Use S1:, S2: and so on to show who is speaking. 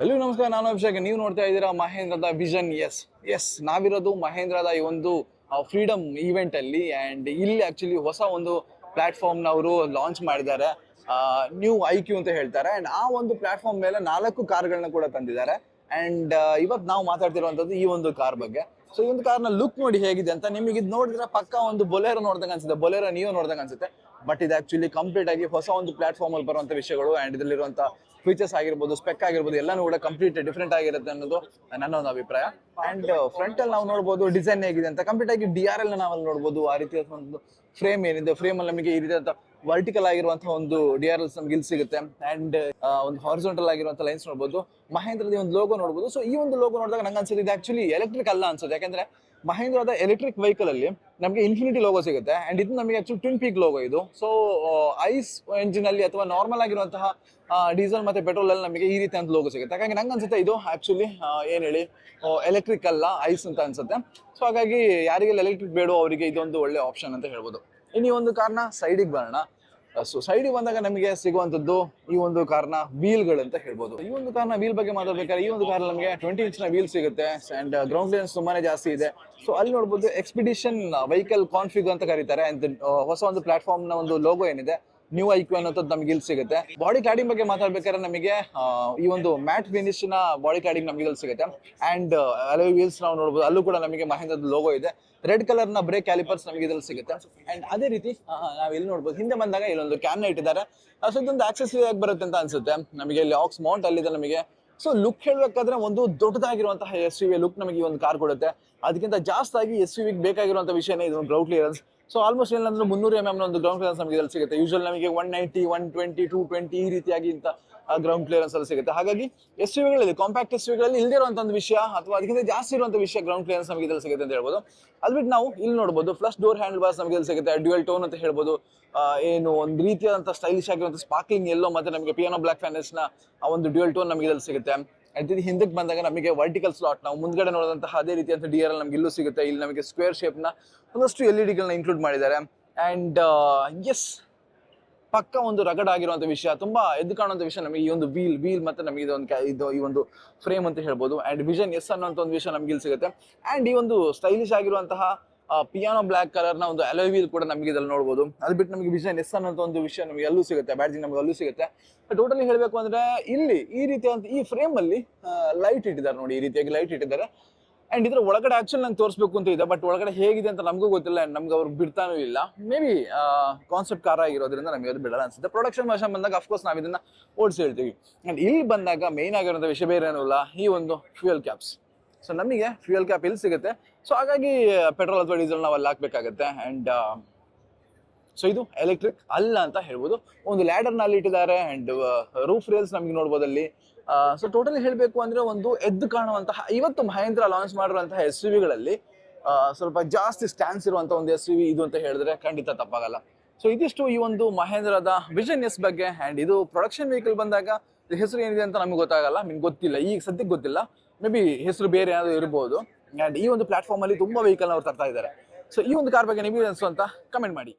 S1: ಎಲ್ಲರಿಗೂ ನಮಸ್ಕಾರ, ನಾನು ಅಭಿಷೇಕ್. ನೀವು ನೋಡ್ತಾ ಇದ್ದೀರಾ ಮಹೇಂದ್ರದ ವಿಷನ್ ಎಸ್ ಎಸ್ ನಾವಿರೋದು ಮಹೇಂದ್ರದ ಈ ಒಂದು ಫ್ರೀಡಮ್ ಈವೆಂಟ್ ಅಲ್ಲಿ. ಅಂಡ್ ಇಲ್ಲಿ ಆಕ್ಚುಲಿ ಹೊಸ ಒಂದು ಪ್ಲಾಟ್ಫಾರ್ಮ್ನ ಅವರು ಲಾಂಚ್ ಮಾಡಿದ್ದಾರೆ. ನ್ಯೂ ಐ ಕ್ಯೂ ಅಂತ ಹೇಳ್ತಾರೆ. ಅಂಡ್ ಆ ಒಂದು ಪ್ಲಾಟ್ಫಾರ್ಮ್ ಮೇಲೆ ನಾಲ್ಕು ಕಾರ್ಗಳನ್ನ ಕೂಡ ತಂದಿದ್ದಾರೆ. ಅಂಡ್ ಇವತ್ತು ನಾವು ಮಾತಾಡ್ತಿರುವಂತದ್ದು ಈ ಒಂದು ಕಾರ್ ಬಗ್ಗೆ. ಸೊ ಈ ಒಂದು ಕಾರ್ನ ಲುಕ್ ನೋಡಿ ಹೇಗಿದೆ ಅಂತ. ನಿಮಗೆ ಇದು ನೋಡಿದ್ರೆ ಪಕ್ಕ ಒಂದು ಬೊಲೆರೋ ನೋಡ್ದಂಗೆ ಅನ್ಸುತ್ತೆ. ಬೊಲೆರೋ ನೀವು ನೋಡ್ದಂಗೆ ಅನ್ಸುತ್ತೆ. ಬಟ್ ಇದು ಆಕ್ಚುಲಿ ಕಂಪ್ಲೀಟ್ ಆಗಿ ಹೊಸ ಒಂದು ಪ್ಲಾಟ್ಫಾರ್ಮ್ ಅಲ್ಲಿ ಬರುವಂತ ವಿಷಯಗಳು ಅಂಡ್ ಇದರಲ್ಲಿರುವಂತ ಫೀಚರ್ಸ್ ಆಗಿರ್ಬೋದು ಸ್ಪೆಕ್ ಆಗಿರ್ಬೋದು, ಎಲ್ಲಾನು ಕೂಡ ಕಂಪ್ಲೀಟ್ ಡಿಫ್ರೆಂಟ್ ಆಗಿರುತ್ತೆ ಅನ್ನೋದು ನನ್ನ ಒಂದು ಅಭಿಪ್ರಾಯ. ಅಂಡ್ ಫ್ರಂಟ್ ಅಲ್ಲಿ ನಾವು ನೋಡಬಹುದು ಡಿಸೈನ್ ಹೇಗಿದೆ ಅಂತ. ಕಂಪ್ಲೀಟ್ ಆಗಿ ಡಿ ಆರ್ ಎಲ್ ನಾವಲ್ಲಿ ನೋಡಬಹುದು ಆ ರೀತಿಯ ಒಂದು ಫ್ರೇಮ್ ಏನಿದೆ. ಫ್ರೇಮ್ ಅಲ್ಲಿ ನಮಗೆ ಈ ರೀತಿಯಾದ ವರ್ಟಿಕಲ್ ಆಗಿರುವಂತಹ ಒಂದು ಡಿ ಆರ್ ಎಲ್ಸ್ ನಮ್ಗೆ ಸಿಗುತ್ತೆ. ಅಂಡ್ ಒಂದು ಹಾರಿಸೋಂಟಲ್ ಆಗಿರುವಂತಹ ಲೈನ್ಸ್ ನೋಡಬಹುದು ಮಹೇಂದ್ರದ ಒಂದು ಲೋಗೋ ನೋಡಬಹುದು ಸೊ ಈ ಒಂದು ಲೋಗೋ ನೋಡಿದಾಗ ನಂಗೆ ಅನ್ಸುತ್ತೆ ಇದು ಆಕ್ಚುಲಿ ಎಲೆಕ್ಟ್ರಿಕ್ ಅಲ್ಲ ಅನ್ಸುತ್ತೆ. ಯಾಕಂದ್ರೆ ಮಹೇಂದ್ರದ ಎಲೆಕ್ಟ್ರಿಕ್ ವೆಹಿಕಲ್ ಅಲ್ಲಿ ನಮಗೆ ಇನ್ಫಿನಿಟಿ ಲೋಗೋ ಸಿಗುತ್ತೆ. ಅಂಡ್ ಇದು ನಮಗೆ ಆಕ್ಚುಲಿ ಟ್ವಿನ್ ಪೀಕ್ ಲೋಗೋ ಇದು. ಸೊ ಐಸ್ ಎಂಜಿನ್ ಅಲ್ಲಿ ಅಥವಾ ನಾರ್ಮಲ್ ಆಗಿರುವಂತಹ ಡೀಸೆಲ್ ಮತ್ತೆ ಪೆಟ್ರೋಲ್ ಅಲ್ಲಿ ನಮಗೆ ಈ ರೀತಿ ಅಂತ ಲೋಗೋ ಸಿಗುತ್ತೆ. ಹಾಗಾಗಿ ನಂಗೆ ಅನ್ಸುತ್ತೆ ಇದು ಆಕ್ಚುಲಿ ಏನ್ ಹೇಳಿ ಎಲೆಕ್ಟ್ರಿಕ್ ಅಲ್ಲ ಐಸ್ ಅಂತ ಅನ್ಸುತ್ತೆ. ಸೊ ಹಾಗಾಗಿ ಯಾರಿಗೆಲ್ಲ ಎಲೆಕ್ಟ್ರಿಕ್ ಬೇಡೋ ಅವರಿಗೆ ಇದೊಂದು ಒಳ್ಳೆ ಆಪ್ಷನ್ ಅಂತ ಹೇಳ್ಬೋದು. ಇನ್ನು ಒಂದು ಕಾರ್ನ ಸೈಡಿಗೆ ಬರೋಣ. ಸೊ ಸೈಡಿಗೆ ಬಂದಾಗ ನಮಗೆ ಸಿಗುವಂಥದ್ದು ಈ ಒಂದು ಕಾರ್ನ ವೀಲ್ಗಳು ಅಂತ ಹೇಳ್ಬೋದು. ಈ ಒಂದು ಕಾರ್ನ ವೀಲ್ ಬಗ್ಗೆ ಮಾತಾಡ್ಬೇಕಾದ್ರೆ ಈ ಒಂದು ಕಾರ್ ನಮಗೆ ಟ್ವೆಂಟಿ ಇಂಚ್ನ ವೀಲ್ ಸಿಗುತ್ತೆ ಅಂಡ್ ಗ್ರೌಂಡ್ ಕ್ಲಿಯರೆನ್ಸ್ ತುಂಬಾನೇ ಜಾಸ್ತಿ ಇದೆ. ಸೊ ಅಲ್ಲಿ ನೋಡ್ಬೋದು ಎಕ್ಸ್ಪಿಡಿಷನ್ ವೆಹಿಕಲ್ ಕಾನ್ಫಿಗ್ ಅಂತ ಕರೀತಾರೆ. ಅಂಡ್ ಹೊಸ ಒಂದು ಪ್ಲಾಟ್ಫಾರ್ಮ್ನ ಒಂದು ಲೋಗೋ ಏನಿದೆ. ನ್ಯೂ ಐಕ್ಯೂ ಅನ್ನೋದು ನಮಗೆ ಇಲ್ಲಿ ಸಿಗುತ್ತೆ. ಬಾಡಿ ಕ್ಲಾಡಿಂಗ್ ಬಗ್ಗೆ ಮಾತಾಡ್ಬೇಕಾದ್ರೆ ನಮಗೆ ಈ ಒಂದು ಮ್ಯಾಟ್ ಫಿನಿಶ್ನ ಬಾಡಿ ಕ್ಲಾಡಿಂಗ್ ನಮಗೆ ಇಲ್ಲಿ ಸಿಗುತ್ತೆ. ಅಂಡ್ ಅಲೋ ವೀಲ್ಸ್ ನಾವು ನೋಡಬಹುದು ಅಲ್ಲೂ ಕೂಡ ನಮಗೆ ಮಹೇಂದ್ರದ ಲೋಗೋ ಇದೆ. ರೆಡ್ ಕಲರ್ನ ಬ್ರೇಕ್ ಕ್ಯಾಲಿಪರ್ಸ್ ನಮಗೆ ಇದ್ರಲ್ಲಿ ಸಿಗುತ್ತೆ. ಅಂಡ್ ಅದೇ ರೀತಿ ನಾವು ಇಲ್ಲಿ ನೋಡಬಹುದು ಹಿಂದೆ ಬಂದಾಗ ಇಲ್ಲೊಂದು ಕ್ಯಾನ್ ಇಟ್ಟಿದ್ದಾರೆ ಸೊ ಇದೊಂದು ಆಕ್ಸೆಸರಿ ಆಗಿ ಬರುತ್ತೆ ಅಂತ ಅನ್ಸುತ್ತೆ. ನಮಗೆ ಇಲ್ಲಿ ಆಕ್ಸ್ ಮೌಂಟ್ ಅಲ್ಲಿದೆ ನಮಗೆ. ಸೊ ಲುಕ್ ಹೇಳ್ಬೇಕಾದ್ರೆ ಒಂದು ದೊಡ್ಡದಾಗಿರುವಂತಹ ಎಸ್ ಯು ವಿ ಲುಕ್ ನಮಗೆ ಈ ಒಂದು ಕಾರ್ ಕೊಡುತ್ತೆ. ಅದಕ್ಕಿಂತ ಜಾಸ್ತಿ ಆಗಿ ಎಸ್ ಯು ವಿಗೆ ಬೇಕಾಗಿರುವಂತಹ ವಿಷಯನೇ ಇದು ಗ್ರೌಂಡ್ ಕ್ಲಿಯರೆನ್ಸ್ ಸೊ ಆಲ್ಮೋಸ್ಟ್ ಏನಂದ್ರೆ ಮುನ್ನೂರು ಎಂ ಎಂ ಒಂದು ಗ್ರೌಂಡ್ ಕ್ಲಿಯರೆನ್ಸ್ ನಮಗೆ ಇದರಲ್ಲಿ ಸಿಗುತ್ತೆ. ಯೂಶಲ್ ನಮಗೆ one ninety one twenty two twenty ಈ ರೀತಿಯಾಗಿ ಇಂತ ಗ್ರೌಂಡ್ ಕ್ಲಿಯರೆನ್ಸ್ ಅಲ್ಲಿ ಸಿಗುತ್ತೆ. ಹಾಗಾಗಿ ಎಸ್ ವಿಗಳಲ್ಲಿ ಕಾಂಪ್ಯಾಕ್ಟ್ ಎಸ್ ಯುಗಳಲ್ಲಿ ಇಲ್ದಿರುವಂತ ಒಂದು ವಿಷಯ ಅಥವಾ ಅದಕ್ಕಿಂತ ಜಾಸ್ತಿ ಇರುವಂತ ವಿಷಯ ಗ್ರೌಂಡ್ ಕ್ಲಿಯರೆನ್ಸ್ ನಮಗೆ ಇದರಲ್ಲಿ ಸಿಗುತ್ತೆ ಅಂತ ಹೇಳ್ಬೋದು. ಅದ್ಬಿಟ್ಟು ನಾವು ಇಲ್ಲಿ ನೋಡಬಹುದು ಫ್ಲಶ್ ಡೋರ್ ಹ್ಯಾಂಡ್ ಬಾರ್ಸ್ ನಮಗೆ ಇಲ್ಲಿ ಸಿಗುತ್ತೆ ಡ್ಯುಯಲ್ ಟೋನ್ ಅಂತ ಹೇಳ್ಬೋದು. ಏನು ಒಂದು ರೀತಿಯಾದಂತಹ ಸ್ಟೈಲಿಶ್ ಆಗಿರುವಂತಹ ಸ್ಪಾರ್ಕ್ಲಿಂಗ್ ಎಲ್ಲೋ ಮತ್ತೆ ನಮಗೆ ಪಿಯಾನೋ ಬ್ಲಾಕ್ ಫ್ಯಾನಸ್ನ ಆ ಒಂದು ಡ್ಯುಯಲ್ ಟೋನ್ ನಮಗೆ ಇದರಲ್ಲಿ ಸಿಗುತ್ತೆ. ಅದೇ ಹಿಂದಕ್ಕೆ ಬಂದಾಗ ನಮಗೆ ವರ್ಟಿಕಲ್ ಸ್ಲಾಟ್ ನಾವು ಮುಂದ್ಗಡೆ ನೋಡಿದಂತಹ ಅದೇ ರೀತಿಯಂತ ಡಿ ಆರ್ ಎಲ್ ನಮಗೆ ಇಲ್ಲೂ ಸಿಗುತ್ತೆ. ಇಲ್ಲಿ ನಮಗೆ ಸ್ಕ್ವೇರ್ ಶೇಪ್ನ ಒಂದಷ್ಟು ಎಲ್ ಇ ಡಿಗಳನ್ನ ಇನ್ಕ್ಲೂಡ್ ಮಾಡಿದ್ದಾರೆ. ಅಂಡ್ ಎಸ್ ಪಕ್ಕ ಒಂದು ರಗಡ್ ಆಗಿರುವಂತ ವಿಷಯ, ತುಂಬಾ ಎದ್ದು ಕಾಣುವಂತ ವಿಷಯ ನಮಗೆ ಈ ಒಂದು ವೀಲ್ ವೀಲ್ ಮತ್ತೆ ನಮಗೆ ಇದೊಂದು ಇದು ಈ ಒಂದು ಫ್ರೇಮ್ ಅಂತ ಹೇಳ್ಬೋದು. ಅಂಡ್ ವಿಷನ್ ಎಸ್ ಅನ್ನೋಂಥ ಒಂದು ವಿಷಯ ನಮಗೆ ಇಲ್ಲಿ ಸಿಗುತ್ತೆ. ಅಂಡ್ ಈ ಒಂದು ಸ್ಟೈಲಿಶ್ ಆಗಿರುವಂತಹ ಪಿಯಾನೋ ಬ್ಲಾಕ್ ಕಲರ್ನ ಒಂದು ಅಲೋವಿಯಲ್ ಕೂಡ ನಮಗೆ ಇದ್ರಲ್ಲಿ ನೋಡಬಹುದು ಅದು ಬಿಟ್ಟು ನಮಗೆ ವಿಷನ್ ಎಸ್ ಅನ್ನೋ ಒಂದು ವಿಷಯ ನಮಗೆ ಅಲ್ಲೂ ಸಿಗುತ್ತೆ ಬ್ಯಾಡ್ಜಿ ನಮಗೆ ಅಲ್ಲೂ ಸಿಗುತ್ತೆ. ಟೋಟಲಿ ಹೇಳಬೇಕು ಅಂದ್ರೆ ಇಲ್ಲಿ ಈ ರೀತಿಯಾದಂತ ಈ ಫ್ರೇಮ್ ಅಲ್ಲಿ ಲೈಟ್ ಇಟ್ಟಿದ್ದಾರೆ ನೋಡಿ, ಈ ರೀತಿಯಾಗಿ ಲೈಟ್ ಇಟ್ಟಿದ್ದಾರೆ. ಅಂಡ್ ಇದ್ರ ಒಳಗಡೆ ಆಕ್ಚುಲಿ ನಂಗೆ ತೋರಿಸ್ಬೇಕು ಅಂತ ಇದೆ ಬಟ್ ಒಳಗಡೆ ಹೇಗಿದೆ ಅಂತ ನಮಗೂ ಗೊತ್ತಿಲ್ಲ ಆ್ಯಂಡ್ ನಮ್ಗೆ ಅವ್ರು ಬಿಡ್ತಾನೂ ಇಲ್ಲ. ಮೇ ಬಿ ಕಾನ್ಸೆಪ್ಟ್ ಕಾರ್ ಆಗಿರೋದ್ರಿಂದ ನಮಗೆ ಅದು ಬಿಡಲ್ಲ ಅನ್ಸುತ್ತೆ. ಪ್ರೊಡಕ್ಷನ್ ವರ್ಷ ಬಂದಾಗ ಅಫ್ಕೋರ್ಸ್ ನಾವು ಇದನ್ನ ಓಡಿಸಿ ಹೇಳ್ತೀವಿ. ಅಂಡ್ ಇಲ್ಲಿ ಬಂದಾಗ ಮೇನ್ ಆಗಿರುವಂಥ ವಿಷಯ ಬೇರೆ ಏನೂ ಇಲ್ಲ, ಈ ಒಂದು ಫ್ಯೂಯಲ್ ಕ್ಯಾಪ್ಸ್ ಸೊ ನಮಗೆ ಫ್ಯೂಯಲ್ ಕ್ಯಾಪ್ ಇಲ್ಲಿ ಸಿಗುತ್ತೆ. ಸೊ ಹಾಗಾಗಿ ಪೆಟ್ರೋಲ್ ಅಥವಾ ಡೀಸೆಲ್ ನಾವು ಅಲ್ಲಿ ಹಾಕ್ಬೇಕಾಗತ್ತೆ. ಅಂಡ್ ಸೊ ಇದು ಎಲೆಕ್ಟ್ರಿಕ್ ಅಲ್ಲ ಅಂತ ಹೇಳ್ಬೋದು. ಒಂದು ಲ್ಯಾಡರ್ನಲ್ಲಿ ಇಟ್ಟಿದ್ದಾರೆ ಅಂಡ್ ರೂಫ್ ರೇಲ್ಸ್ ನಮಗೆ ನೋಡ್ಬೋದಲ್ಲಿ. ಸೊ ಟೋಟಲಿ ಹೇಳಬೇಕು ಅಂದ್ರೆ ಒಂದು ಎದ್ದು ಕಾಣುವಂತಹ, ಇವತ್ತು ಮಹೇಂದ್ರ ಲಾಂಚ್ ಮಾಡಿರುವಂತಹ ಎಸ್ ಯು ವಿಗಳಲ್ಲಿ ಸ್ವಲ್ಪ ಜಾಸ್ತಿ ಸ್ಟ್ಯಾನ್ಸ್ ಇರುವಂಥ ಒಂದು ಎಸ್ ವಿ ಇದು ಅಂತ ಹೇಳಿದ್ರೆ ಖಂಡಿತ ತಪ್ಪಾಗಲ್ಲ. ಸೊ ಇದಿಷ್ಟು ಈ ಒಂದು ಮಹೇಂದ್ರದ ವಿಷನ್ ಎಸ್ ಬಗ್ಗೆ ಅಂಡ್ ಇದು ಪ್ರೊಡಕ್ಷನ್ ವೆಹಿಕಲ್ ಬಂದಾಗ ಹೆಸರು ಏನಿದೆ ಅಂತ ನಮಗೆ ಗೊತ್ತಾಗಲ್ಲ. ನಿಮ್ಗೆ ಗೊತ್ತಿಲ್ಲ. ಈಗ ಸದ್ಯಕ್ಕೆ ಗೊತ್ತಿಲ್ಲ. ಮೇ ಬಿ ಹೆಸರು ಬೇರೆ ಏನಾದ್ರು ಇರ್ಬೋದು. ಅಂಡ್ ಈ ಒಂದು ಪ್ಲಾಟ್ಫಾರ್ಮ್ ಅಲ್ಲಿ ತುಂಬಾ ವೆಹಿಕಲ್ ಅವ್ರು ತರ್ತಾ ಇದ್ದಾರೆ. ಸೊ ಈ ಒಂದು ಕಾರ್ ಬಗ್ಗೆ ನಿಮಗೆ ಅನ್ಸುವಂತ ಕಮೆಂಟ್ ಮಾಡಿ.